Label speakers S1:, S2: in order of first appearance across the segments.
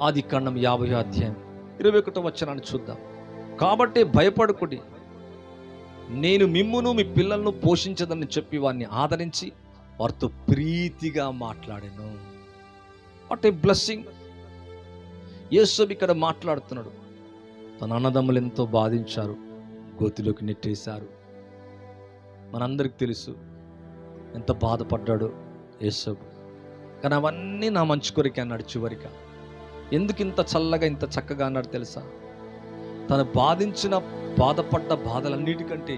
S1: ఆది కాండం యాభై అధ్యాయం ఇరవై ఒకటో వచ్చనాన్ని చూద్దాం. కాబట్టి భయపడకుడి. నేను మిమ్మును మీ పిల్లలను పోషించదని చెప్పి వారిని ఆదరించి వారితో ప్రీతిగా మాట్లాడాను. వాట్ ఏ బ్లెస్సింగ్ యేసబ్ ఇక్కడ మాట్లాడుతున్నాడు. తన అన్నదమ్ములు ఎంతో బాధించారు గోతిలోకి నెట్టేశారు. మనందరికి తెలుసు ఎంత బాధపడ్డాడు యేసబ్ కానీ అవన్నీ నా మంచి కొరికే అన్నాడు చివరిగా. ఎందుకు ఇంత చల్లగా ఇంత చక్కగా అన్నాడు తెలుసా? తను బాధించిన బాధపడ్డ బాధలన్నిటికంటే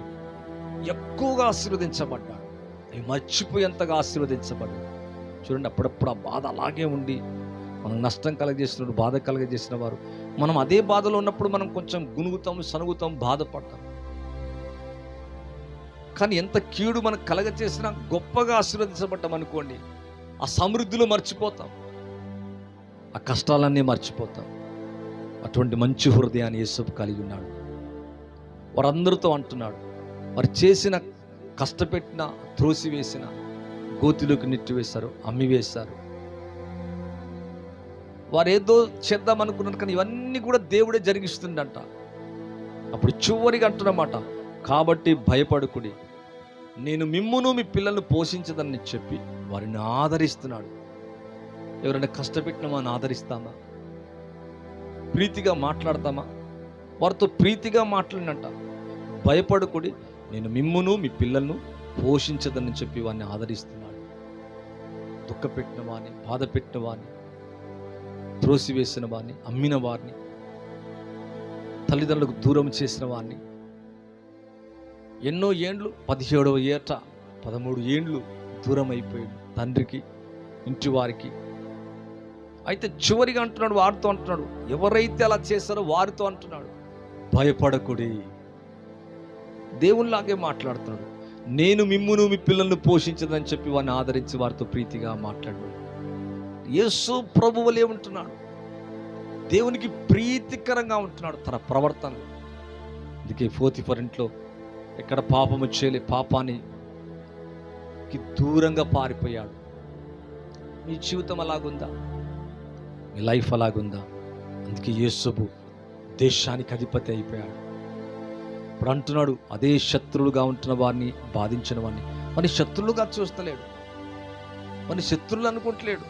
S1: ఎక్కువగా ఆశీర్వదించబడ్డాడు. అవి మర్చిపోయేంతగా ఆశీర్వదించబడ్డాడు. చూడండి అప్పుడప్పుడు ఆ బాధ అలాగే ఉండి మనం నష్టం కలగజేసినప్పుడు బాధ కలగజేసిన వారు మనం అదే బాధలో ఉన్నప్పుడు మనం కొంచెం గునుగుతాం సనుగుతాం బాధపడతాం. కానీ ఎంత కీడు మనకు కలగజేసినా గొప్పగా ఆశీర్వదించబడ్డాం అనుకోండి ఆ సమృద్ధిలో మర్చిపోతాం. ఆ కష్టాలన్నీ మర్చిపోతాం. అటువంటి మంచి హృదయాన్ని యేసు కలిగి ఉన్నాడు. వారందరితో అంటున్నాడు వారు చేసిన కష్టపెట్టిన త్రోసివేసిన గోతిలోకి నెట్టివేశారు అమ్మి వేశారు వారు ఏదో చేద్దాం అనుకున్నారు కానీ ఇవన్నీ కూడా దేవుడే జరిగిస్తుందంట. అప్పుడు చివరిగా అంటున్నమాట కాబట్టి భయపడుకుడి. నేను మిమ్మును మీ పిల్లల్ని పోషించదని చెప్పి వారిని ఆదరిస్తున్నాడు. ఎవరైనా కష్టపెట్టిన వారిని ఆదరిస్తామా? ప్రీతిగా మాట్లాడతామా? వారితో ప్రీతిగా మాట్లాడినంట భయపడకుడి నేను మిమ్మును మీ పిల్లలను పోషించదని చెప్పి వారిని ఆదరిస్తున్నాడు. దుఃఖపెట్టిన వాడిని బాధ పెట్టిన వారిని త్రోసివేసిన వాడిని అమ్మిన వారిని తల్లిదండ్రులకు దూరం చేసిన వారిని. ఎన్నో ఏండ్లు పదిహేడవ ఏట పదమూడు ఏండ్లు దూరం అయిపోయాడు తండ్రికి ఇంటి వారికి అయితే చివరిగా అంటున్నాడు వారితో అంటున్నాడు. ఎవరైతే అలా చేశారో వారితో అంటున్నాడు. భయపడకుడి. దేవునిలాగే మాట్లాడుతున్నాడు. నేను మిమ్మును మీ పిల్లల్ని పోషించదని చెప్పి వారిని ఆదరించి వారితో ప్రీతిగా మాట్లాడు యేసు ప్రభువులే ఉంటున్నాడు. దేవునికి ప్రీతికరంగా ఉంటున్నాడు తన ప్రవర్తన అందుకే ఫోర్తి ఇంట్లో ఎక్కడ పాపము చేయలే పాపానికి దూరంగా పారిపోయాడు. మీ జీవితం అలాగుందా? మీ లైఫ్ అలాగుందా? అందుకే యేసుబు దేశానికి అధిపతి అయిపోయాడు. ఇప్పుడు అంటున్నాడు అదే శత్రువులుగా ఉంటున్న వారిని బాధించిన వారిని. మన శత్రువులుగా చూస్తలేడు. మన శత్రువులు అనుకుంటలేడు.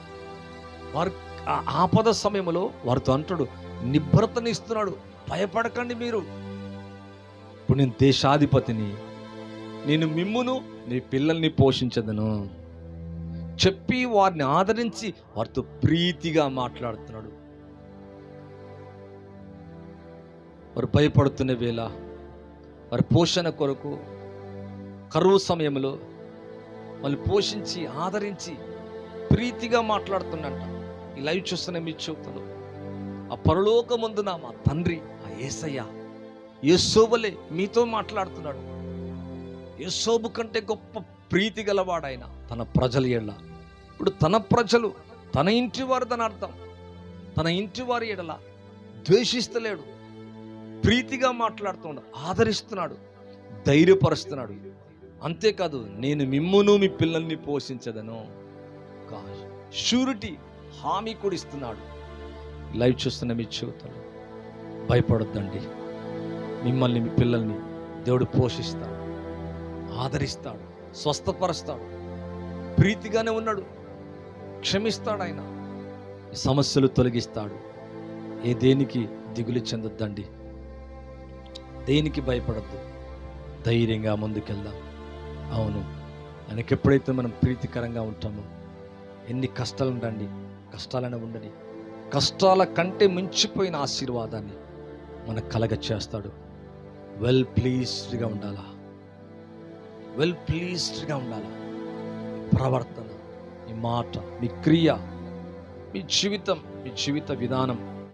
S1: వారు ఆ ఆపద సమయంలో వారితో అంటాడు నిభ్రతని ఇస్తున్నాడు భయపడకండి మీరు. ఇప్పుడు నేను దేశాధిపతిని నేను మిమ్మును నీ పిల్లల్ని పోషించదను. చెప్పి వారిని ఆదరించి వారితో ప్రీతిగా మాట్లాడుతున్నాడు. వారు భయపడుతున్న వేళ వారి పోషణ కొరకు కరువు సమయంలో వాళ్ళు పోషించి ఆదరించి ప్రీతిగా మాట్లాడుతున్నట్ట ఈ లైవ్ చూస్తున్న మీ చూపులు ఆ పరలోకమందున మా తండ్రి ఆ ఏసయ్య యేసోబలే మీతో మాట్లాడుతున్నాడు. యేసోబు కంటే గొప్ప ప్రీతి గలవాడైన తన ప్రజల ఎడల ఇప్పుడు తన ప్రజలు తన ఇంటి వారు తన అర్థం. తన ఇంటి వారి ఎడల ద్వేషిస్తలేడు. ప్రీతిగా మాట్లాడుతున్నాడు ఆదరిస్తున్నాడు ధైర్యపరుస్తున్నాడు. అంతేకాదు నేను మిమ్మును మీ పిల్లల్ని పోషించదను. షూరిటీ హామీ కూడా ఇస్తున్నాడు. లైవ్ చూస్తున్న మీ జీవితంలో భయపడొద్దండి. మిమ్మల్ని మీ పిల్లల్ని దేవుడు పోషిస్తాడు ఆదరిస్తాడు స్వస్థపరుస్తాడు. ప్రీతిగానే ఉన్నాడు. క్షమిస్తాడు ఆయన సమస్యలు తొలగిస్తాడు. ఏ దేనికి దిగులు చెందొద్దండి. దేనికి భయపడద్దు. ధైర్యంగా ముందుకెళ్దాం. అవును ఆయనకి ఎప్పుడైతే మనం ప్రీతికరంగా ఉంటామో ఎన్ని కష్టాలు ఉండండి కష్టాలనే ఉండని కష్టాల కంటే మించిపోయిన ఆశీర్వాదాన్ని మనకు కలగ చేస్తాడు. వెల్ ప్లీజ్డ్గా ఉండాలా? వెల్ ప్లీజ్డ్గా ఉండాలా? ప్రవర్తన. మీ మాట మీ క్రియ మీ జీవితం మీ జీవిత విధానం